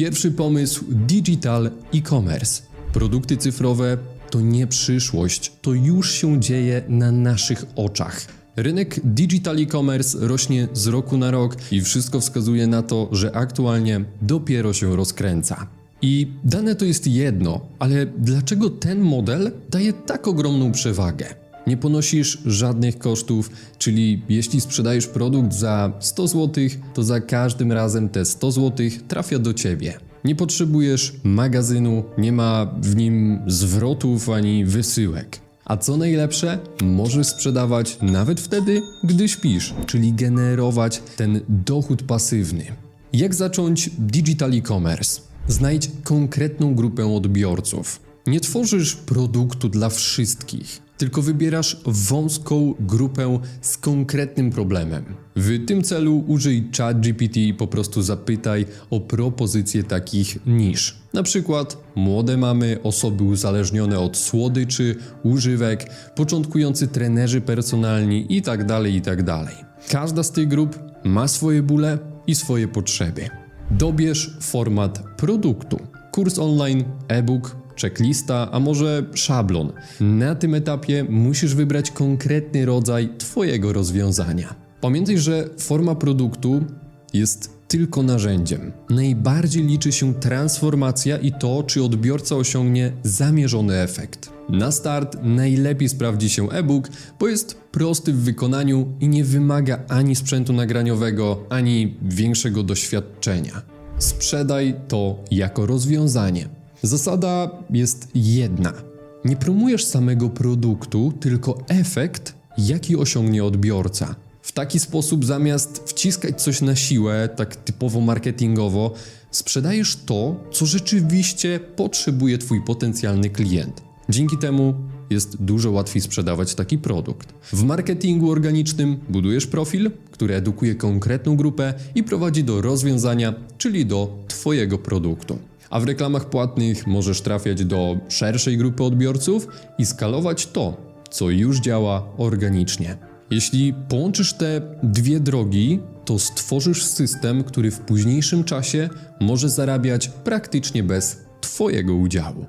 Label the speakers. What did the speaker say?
Speaker 1: Pierwszy pomysł digital e-commerce. Produkty cyfrowe to nie przyszłość, to już się dzieje na naszych oczach. Rynek digital e-commerce rośnie z roku na rok i wszystko wskazuje na to, że aktualnie dopiero się rozkręca. I dane to jest jedno, ale dlaczego ten model daje tak ogromną przewagę? Nie ponosisz żadnych kosztów, czyli jeśli sprzedajesz produkt za 100 zł, to za każdym razem te 100 zł trafia do ciebie. Nie potrzebujesz magazynu, nie ma w nim zwrotów ani wysyłek. A co najlepsze, możesz sprzedawać nawet wtedy, gdy śpisz, czyli generować ten dochód pasywny. Jak zacząć digital e-commerce? Znajdź konkretną grupę odbiorców. Nie tworzysz produktu dla wszystkich, tylko wybierasz wąską grupę z konkretnym problemem. W tym celu użyj ChatGPT i po prostu zapytaj o propozycje takich nisz. Na przykład młode mamy, osoby uzależnione od słodyczy, używek, początkujący trenerzy personalni tak itd. itd. Każda z tych grup ma swoje bóle i swoje potrzeby. Dobierz format produktu. Kurs online, e-book, checklista, a może szablon. Na tym etapie musisz wybrać konkretny rodzaj Twojego rozwiązania. Pamiętaj, że forma produktu jest tylko narzędziem. Najbardziej liczy się transformacja i to, czy odbiorca osiągnie zamierzony efekt. Na start najlepiej sprawdzi się e-book, bo jest prosty w wykonaniu i nie wymaga ani sprzętu nagraniowego, ani większego doświadczenia. Sprzedaj to jako rozwiązanie. Zasada jest jedna. Nie promujesz samego produktu, tylko efekt, jaki osiągnie odbiorca. W taki sposób, zamiast wciskać coś na siłę, tak typowo marketingowo, sprzedajesz to, co rzeczywiście potrzebuje Twój potencjalny klient. Dzięki temu jest dużo łatwiej sprzedawać taki produkt. W marketingu organicznym budujesz profil, który edukuje konkretną grupę i prowadzi do rozwiązania, czyli do Twojego produktu. A w reklamach płatnych możesz trafiać do szerszej grupy odbiorców i skalować to, co już działa organicznie. Jeśli połączysz te dwie drogi, to stworzysz system, który w późniejszym czasie może zarabiać praktycznie bez Twojego udziału.